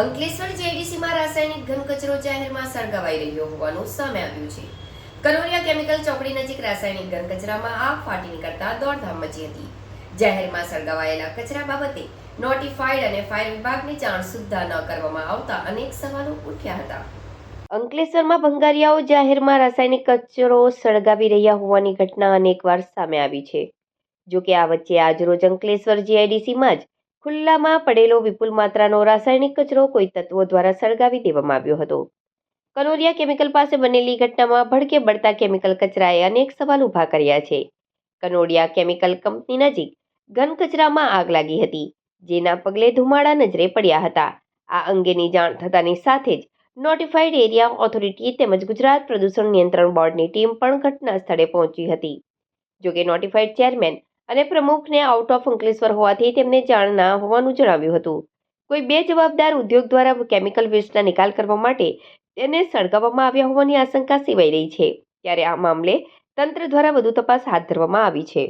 અંકલેશ્વર જેડીસીમાં રાસાયણિક ઘન કચરો જાહેરમાં સળગાવાઈ રહ્યો હોવાનું સામે આવ્યું છે. કનોરિયા કેમિકલ ચોકડી નજીક રાસાયણિક ઘન કચરામાં આગ ફાટી નીકળતા દોડધામ મચી હતી. જાહેરમાં સળગાવાયેલા કચરા બાબતે નોટિફાઈડ અને ફાયર વિભાગની જાણ સુદ્ધા ન કરવામાં આવતા અનેક સવાલો ઉઠ્યા હતા. અંકલેશ્વરમાં ભંગારિયાઓ જાહેરમાં રાસાયણિક કચરો સળગાવી રહ્યા હોવાની ઘટના અનેકવાર સામે આવી છે. જો કે આ વચ્ચે આજરોજ અંકલેશ્વર જીઆઈડીસીમાં જ ખુલ્લામાં પડેલો વિપુલ માત્રાનો રાસાયણિક કચરો કોઈ તત્વો દ્વારા સળગાવી દેવામાં આવ્યો હતો. કનોરિયા કેમિકલ પાસે બનેલી ઘટનામાં ભડકે બળતા કેમિકલ કચરાએ અનેક સવાલ ઊભા કર્યા છે. કનોડિયા કેમિકલ કંપની નજીક ઘન કચરામાં આગ લાગી હતી, જેના પગલે ધુમાડા નજરે પડ્યા હતા. આ અંગેની જાણ થતાની સાથે જ નોટિફાઈડ એરિયા ઓથોરિટી તેમજ ગુજરાત પ્રદૂષણ નિયંત્રણ બોર્ડની ટીમ પણ ઘટના સ્થળે પહોંચી હતી. જોકે નોટિફાઈડ ચેરમેન અને પ્રમુખને આઉટ ઓફ અંકલેશ્વર હોવાથી તેમને જાણ ના હોવાનું જણાવ્યું હતું. કોઈ બે જવાબદાર ઉદ્યોગ દ્વારા કેમિકલ વેસ્ટના નિકાલ કરવા માટે તેને સળગાવવામાં આવ્યા હોવાની આશંકા સેવાઈ રહી છે, ત્યારે આ મામલે તંત્ર દ્વારા વધુ તપાસ હાથ ધરવામાં આવી છે.